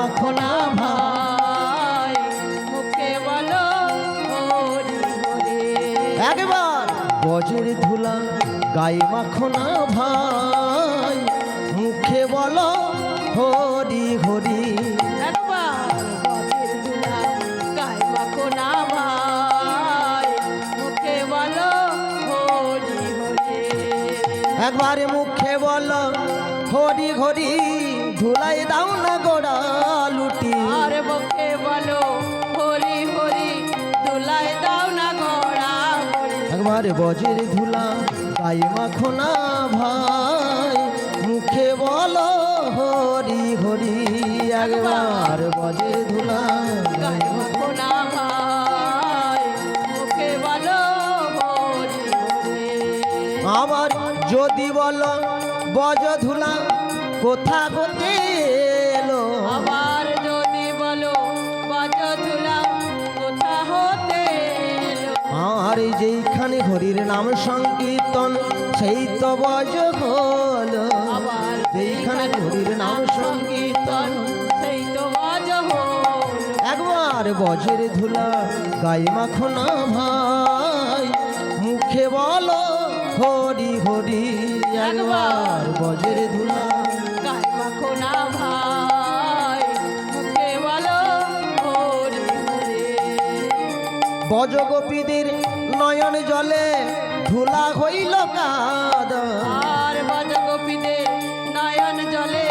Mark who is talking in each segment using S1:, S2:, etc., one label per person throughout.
S1: মাখো না ভাই
S2: মুখে বলো
S1: একবার। ধুলা গায়ে মাখো না ভাই মুখে বলো হরি হরি।
S2: একবার। মাখো না ভাই মুখে বলো হরি হরি।
S1: একবারে মুখে বলো হরি হরি ধুলাই দাও না গোড়া
S2: আর মুখে বলো হরি হরি দুলাই দাও না ঘোড়া হরি।
S1: বজের ধুলা গায়ে মাখো না ভাই। মুখে বলো হরি হরি একবার বজের ধুলা।
S2: গায়ে মাখোনা ভাই মুখে বলো হরি
S1: আমার যদি বলো বজ ধুলা কোথা গতে? আর যেইখানে হরির নাম সংকীর্তন সেই তো বজ হলো। যেইখানে হরির নাম সংকীর্তন
S2: সেই তো বাজ
S1: একবার বজের ধুলা গায়ে মাখো না ভাই। মুখে বলো হরি হরি একবার বজের ধুলা বজ গোপীদের নয়ন জলে ধুলা হইল কাদ।
S2: আর বাজ গোপীদের নয়ন জলে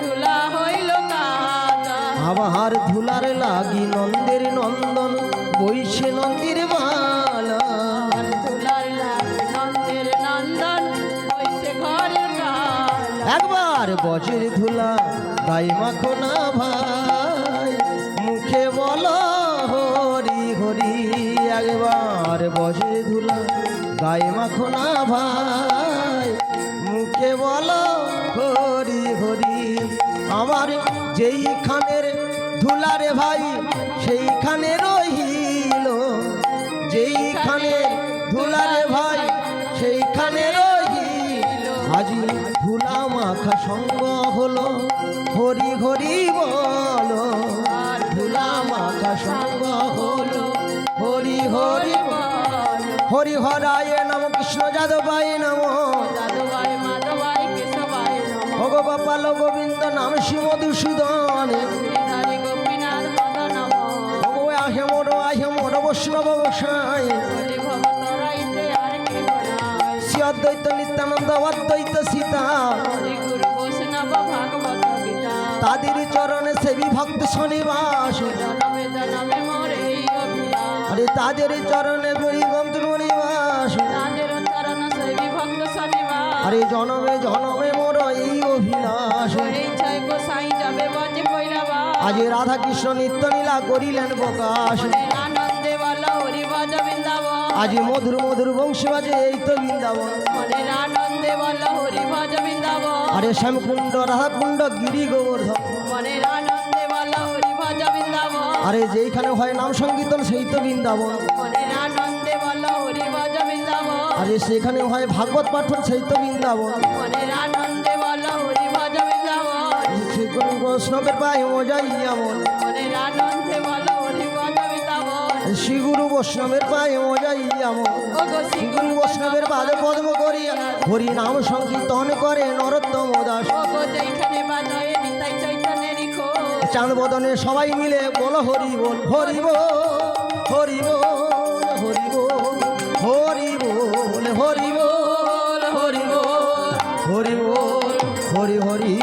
S2: ধুলা হইল কাদা।
S1: আবার ধুলার লাগি নন্দের নন্দন বৈশে নন্দির বালা
S2: ধুলার লাগে নন্দের নন্দন
S1: একবার বজের ধুলা গায়ে মাখো না ভাই। মুখে বলো একবার বজের ধুলা, গায়ে মাখো না ভাই। মুখে বলো, হরি হরি, আমার যেইখানের ধুলারে ভাই, সেইখানে রহিল যেইখানে ধুলারে ভাই, সেইখানে রহিল আজি ধুলা মাখা সঙ্গ হলো, হরি হরি বলো। হরিহরায় নম কৃষ্ণ যাদবাই নম। ভগবাল গোবিন্দ নাম শিব মধুসূদন তাদের চরণে সেবি ভক্ত শনিবাস। তাদের চরণে
S2: বলি
S1: আরে জনমে জনমে মোর এই
S2: অভিনাশ
S1: আজ রাধা কৃষ্ণ নিত্য লীলা করিলেন প্রকাশ। আজ মধুর মধুর বংশী বাজে এই তো বৃন্দাবন। আরে শ্যামকুণ্ড রাধাকুণ্ড গিরি গোবর্ধন। আরে যেইখানে হয় নাম সংকীর্তন সেই তো বৃন্দাবন। আরে সেখানে হয় ভাগবত পাঠন সেই তো বৃন্দাবন। গুরু বৈষ্ণবের পায়ে মজাই
S2: বৃন্দাবন।
S1: শ্রী গুরু বৈষ্ণবের পায়ে মজাই এমন
S2: ও শ্রী
S1: গুরু বৈষ্ণবের পাদে পদ্ম করিয়া হরি নাম সংকীর্তন করে নরোত্তম দাস। চাঁদ বদনে সবাই মিলে বলো হরি বল হরি বল হরি বল। হরি বল হরি বল হরি বল হরি হরি।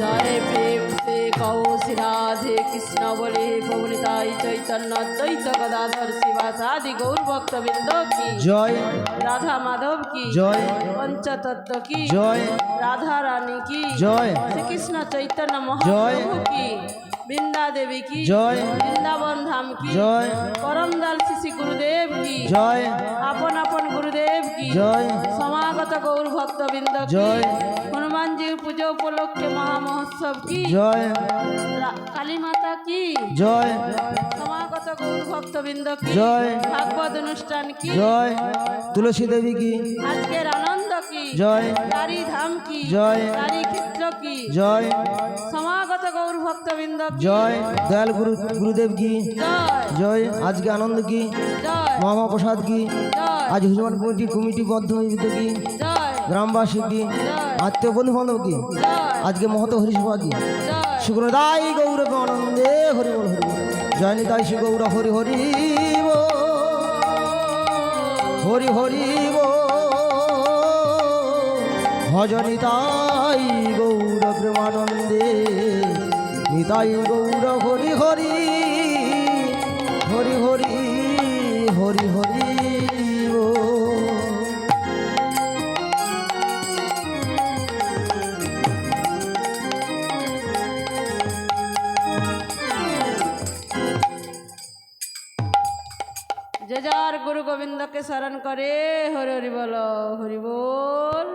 S2: জয় প্রেম সে কৌ রাধে কৃষ্ণ বলে পবনিতাই চৈতন্য দ্বৈত গদাধর গৌর ভক্ত কি?
S1: জয়।
S2: রাধা মাধব কি?
S1: জয়।
S2: পঞ্চতত্ত্ব কি?
S1: জয়।
S2: রাধা রানী কি?
S1: জয়।
S2: শ্রীকৃষ্ণ চৈতন্য
S1: জয়।
S2: মহাপ্রভু কি? বৃন্দা দেবী কি
S1: জয়।
S2: বৃন্দাবন ধাম কি
S1: জয়।
S2: করমদাল শ্রী গুরুদেব কি
S1: জয়
S2: আপন আপন গুরুদেব কি
S1: জয়
S2: সমাগত গৌর ভক্ত বৃন্দ
S1: জয়।
S2: হনুমানজির পুজো উপলক্ষে মহা মহোৎসব কি
S1: জয়
S2: কালী মাতা কি
S1: জয়
S2: সমাগত গৌর ভক্ত বৃন্দ কি
S1: জয়।
S2: ভাগবত অনুষ্ঠান কি
S1: জয় তুলসী দেবী কি
S2: আজকের আনন্দ কি
S1: জয়
S2: তারি ধাম কি
S1: জয়।
S2: তারি ক্ষেত্র কি
S1: জয়
S2: সমাগত গৌর ভক্তবৃন্দ কি
S1: জয় দয়াল গুরু গুরুদেব কি
S2: জয়
S1: আজকে আনন্দ কি মহাপ্রসাদ কি আজ হুজমান কমিটি কমিটি বদ্ধমিত কি গ্রামবাসী কি আত্মীয় বন্ধু বান্ধব কি আজকে মহত হরিসভা কি শুক্রদাই গৌরব আনন্দে হরি বল হরি। জয় নিতাই শ্রী গৌর হরি হরি। হরি হরি বল। ভজ নিতাই গৌর প্রেমানন্দে, নিতাই গৌর হরি হরি হরি হরি হরি হরি।
S2: যে যার গুরু গোবিন্দকে স্মরণ করে, হরি হরি বল হরি বল